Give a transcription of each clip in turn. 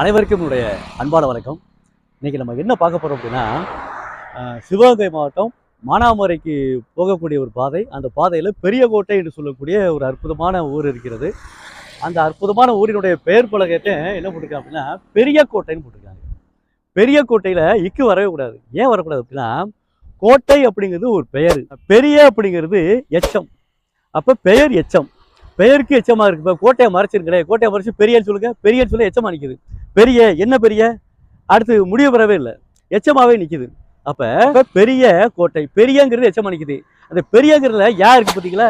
அனைவருக்கும் என்னுடைய அன்பான வணக்கம். இன்றைக்கி நம்ம என்ன பார்க்க போகிறோம் அப்படின்னா சிவகங்கை மாவட்டம் மானாமரைக்கு போகக்கூடிய ஒரு பாதை. அந்த பாதையில் பெரிய கோட்டை என்று சொல்லக்கூடிய ஒரு அற்புதமான ஊர் இருக்கிறது. அந்த அற்புதமான ஊரினுடைய பெயர் பலகத்தை என்ன போட்டிருக்காங்க அப்படின்னா பெரிய கோட்டைன்னு போட்டிருக்காங்க. பெரிய கோட்டையில் இக்கு வரவே கூடாது. ஏன் வரக்கூடாது அப்படின்னா கோட்டை அப்படிங்கிறது ஒரு பெயர். பெரிய அப்படிங்கிறது எச்சம். அப்போ பெயர் எச்சம். பெயருக்கு எச்சமா இருக்கு. இப்போ கோட்டையை மறைச்சிருக்கிறேன் கோட்டையை மறைச்சு பெரியன்னு சொல்லுங்க. பெரியன்னு சொல்ல எச்சமா நிக்குது. பெரிய என்ன பெரிய? அடுத்து முடிவு பெறவே இல்லை. எச்சமாவே நிற்கிது அப்போ பெரிய கோட்டை பெரியங்கிறது எச்சமா நிற்கிது அந்த பெரியங்கிறதுல யா இருக்கு பார்த்தீங்களா?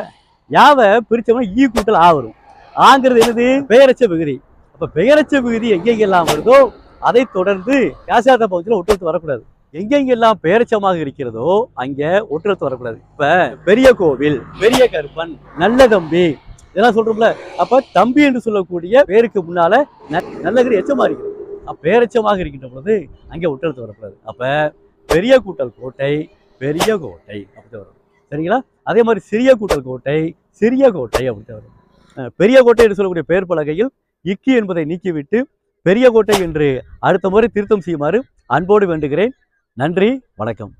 யாவை பிரிச்சோம்னா ஈ கூட்டல் ஆ வரும். ஆங்கிறது என்னது? பெயரச்ச விகுதி அப்போ பெயரச்ச விகுதி எங்கெங்கெல்லாம் வருதோ அதை தொடர்ந்து காசாத பகுதியில் ஒட்டுறத்து வரக்கூடாது. எங்கெங்கெல்லாம் பெயரச்சமாக இருக்கிறதோ அங்கே ஒட்டுறத்து வரக்கூடாது. இப்போ பெரிய கோவில் பெரிய கருப்பன் நல்ல தம்பி இதெல்லாம் சொல்றோம்ல. அப்ப தம்பி என்று சொல்லக்கூடிய பேருக்கு முன்னால நல்லகிரி எச்சமா இருக்கிறது பேரச்சமாக பேரெச்சமாக இருக்கின்ற பொழுது அங்கே ஒட்டெழுத்து வரக்கூடாது அப்ப பெரிய கூட்டல் கோட்டை பெரிய கோட்டை அப்படி வரும். சரிங்களா? அதே மாதிரி சிறிய கூட்டல் கோட்டை சிறிய கோட்டை அப்படி வரும். பெரிய கோட்டை என்று சொல்லக்கூடிய பெயர் பலகையில் இக்கி என்பதை நீக்கிவிட்டு பெரிய கோட்டை என்று அடுத்த முறை திருத்தம் செய்யுமாறு அன்போடு வேண்டுகிறேன். நன்றி வணக்கம்.